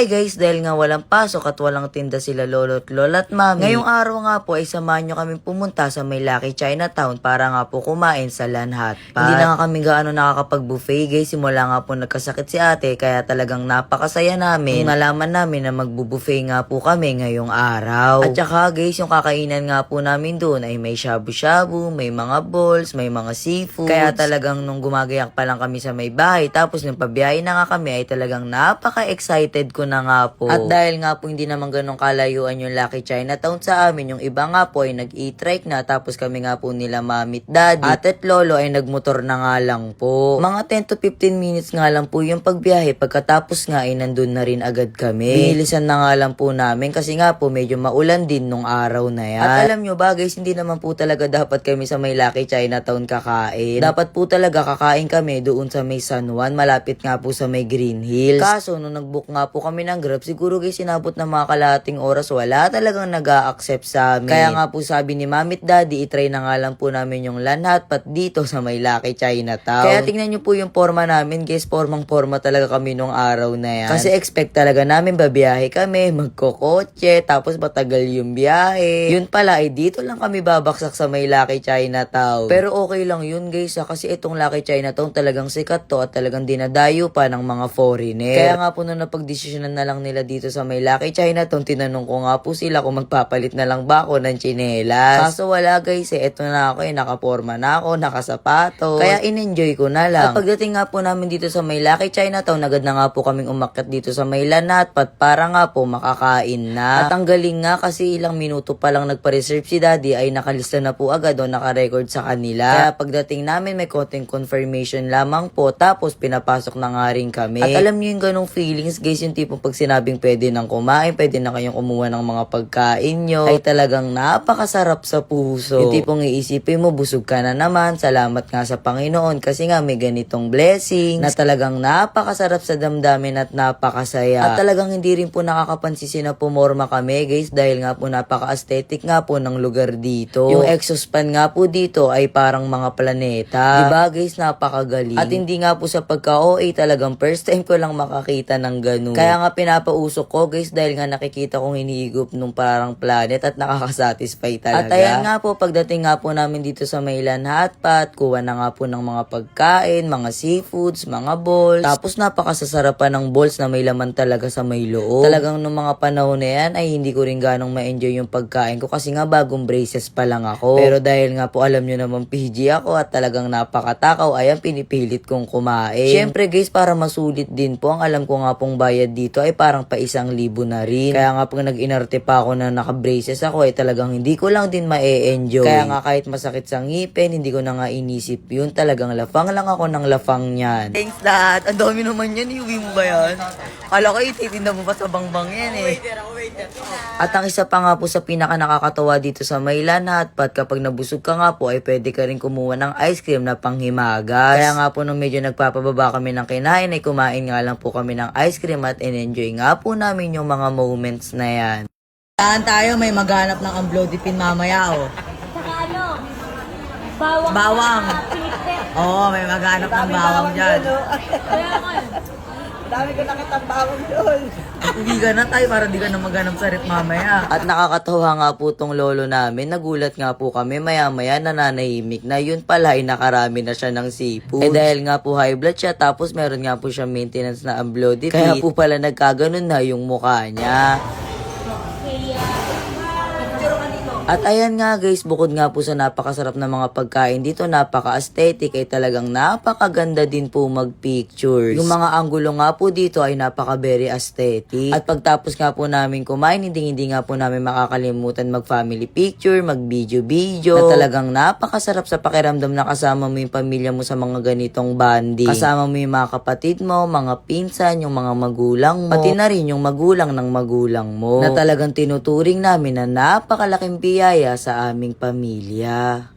Hi guys, dahil nga walang pasok at walang tinda sila lolo at lola at mami. Ngayong araw nga po ay samahan nyo kami pumunta sa may Lucky Chinatown para nga po kumain sa Lanhat. Hindi na nga kami gaano nakakapag-buffet guys. Simula nga po nagkasakit si ate kaya talagang napakasaya namin. Nung nalaman namin na magbubuffet nga po kami ngayong araw. At saka guys, yung kakainan nga po namin doon ay may shabu-shabu, may mga balls, may mga seafood. Kaya talagang nung gumagayak pa lang kami sa may bahay tapos nung pabiyahe na nga kami ay talagang napaka-excited ko na nga po. At dahil nga po hindi naman ganun kalayuan yung Lucky Chinatown sa amin, yung iba nga po ay nag-e-trike na tapos kami nga po nila mamit daddy. At at lolo ay nagmotor na nga lang po. Mga 10 to 15 minutes nga lang po yung pagbiyahe. Pagkatapos nga ay nandun na rin agad kami. Binilisan na nga lang po namin kasi nga po medyo maulan din nung araw na yan. At alam nyo ba guys, hindi naman po talaga dapat kami sa may Lucky Chinatown kakain. Dapat po talaga kakain kami doon sa may San Juan, malapit nga po sa may Green Hills. Kaso nung nag-book nga po kami ng Grab, siguro guys sinabot na mga kalahating oras, wala talagang nag accept sa amin. Kaya nga po sabi ni Mamit Daddy, itry na nga lang po namin yung lanhat pat dito sa may Lucky Chinatown. Kaya tingnan nyo po yung forma namin guys, formang forma talaga kami nung araw na yan. Kasi expect talaga namin babiyahe kami, magkokotse, tapos matagal yung biyahe. Yun pala, ay dito lang kami babaksak sa may Lucky Chinatown. Pero okay lang yun guys, ha, kasi itong Lucky Chinatown talagang sikat to at talagang dinadayo pa ng mga foreigner. Kaya nga po nung napagdesisyonan na lang nila dito sa may Lucky Chinatown, tinanong ko nga po sila kung magpapalit na lang ba ako ng chinelas. Kaso wala guys, eh, eto na ako eh, nakaporma na ako, nakasapato. Kaya in-enjoy ko na lang. At pagdating nga po namin dito sa may Lucky Chinatown, agad na nga po kaming umakyat dito sa may Lanat, pat para nga po makakain na. At ang galing nga kasi ilang minuto pa lang nagpa-reserve si daddy ay nakalista na po agad o nakarecord sa kanila. Kaya pagdating namin may konting confirmation lamang po tapos pinapasok na nga rin kami. At alam niyo yung ganong feelings guys, yung tipong pag sinabing pwede nang kumain, pwede na kayong kumuha ng mga pagkain nyo, ay talagang napakasarap sa puso. Yung tipong iisipin mo, busog ka na naman, salamat nga sa Panginoon kasi nga may ganitong blessings na talagang napakasarap sa damdamin at napakasaya. At talagang hindi rin po nakakapansisi na pumorma kami guys dahil nga po napaka-aesthetic nga po ng lugar dito. Yung exospan nga po dito ay parang mga planeta. Diba guys, napakagaling. At hindi nga po sa pagka-OA talagang first time ko lang makakita ng ganun. Kaya nga pinapausok ko guys dahil nga nakikita kong hinihigop nung parang planet at nakakasatisfy talaga. At ayan nga po, pagdating nga po namin dito sa Maylan Hotpot, kuha na nga po ng mga pagkain, mga seafoods, mga balls. Tapos napakasasarapan ng balls na may laman talaga sa may loob. Talagang nung mga panahon na yan ay hindi ko rin ganong ma-enjoy yung pagkain ko kasi nga bagong braces pa lang ako. Pero dahil nga po alam nyo naman PG ako at talagang napakatakaw, ayan pinipilit kong kumain. Siyempre guys, para masulit din po, ang alam ko nga pong bayad dito ay parang pa isang libo na rin. Kaya nga pag nag-inarte pa ako na naka-braces ako ay talagang hindi ko lang din ma-enjoy. Kaya nga kahit masakit sa ngipin, hindi ko na nga inisip yun. Talagang lafang lang ako ng lafang niyan. Thanks dad. Ang dami naman yan. Iuwi mo ba yan? Kala ko ititinda mo pa sa bangbang yan eh. At ang isa pa nga po sa pinaka nakakatawa dito sa Maylan Hotpot, kapag nabusog ka nga po ay pwede ka rin kumuha ng ice cream na panghimagas. Kaya nga po nung medyo nagpapababa kami ng kinain ay kumain nga lang po kami ng ice cream at in-enjoy nga po namin yung mga moments na yan. Saan tayo may maghanap ng amblodipin mamaya oh. Saka ano, bawang. Bawang. Oo, may maghanap ng bawang dyan. Kaya Dami ko nakita bawang doon. Uwi ka na tayo para di ka na maghanap sa rep mamaya. At nakakatawa nga po tong lolo namin. Nagulat nga po kami maya-maya nananahimik na yun pala ay nakarami na siya ng seafood. Eh dahil nga po high blood siya tapos meron nga po siya maintenance na amblodipin. Kaya po pala nagkaganon na yung mukha niya. At ayan nga guys, bukod nga po sa napakasarap na mga pagkain dito, napaka-aesthetic ay talagang napakaganda din po mag-pictures. Yung mga anggulo nga po dito ay napaka-very aesthetic. At pagtapos nga po namin kumain, hindi hindi nga po namin makakalimutan mag-family picture, mag-video-video. Na talagang napakasarap sa pakiramdam na kasama mo yung pamilya mo sa mga ganitong bandi. Kasama mo yung mga kapatid mo, mga pinsan, yung mga magulang mo. Pati na rin yung magulang ng magulang mo. Na talagang tinuturing namin na napakalaking biyaya sa aming pamilya.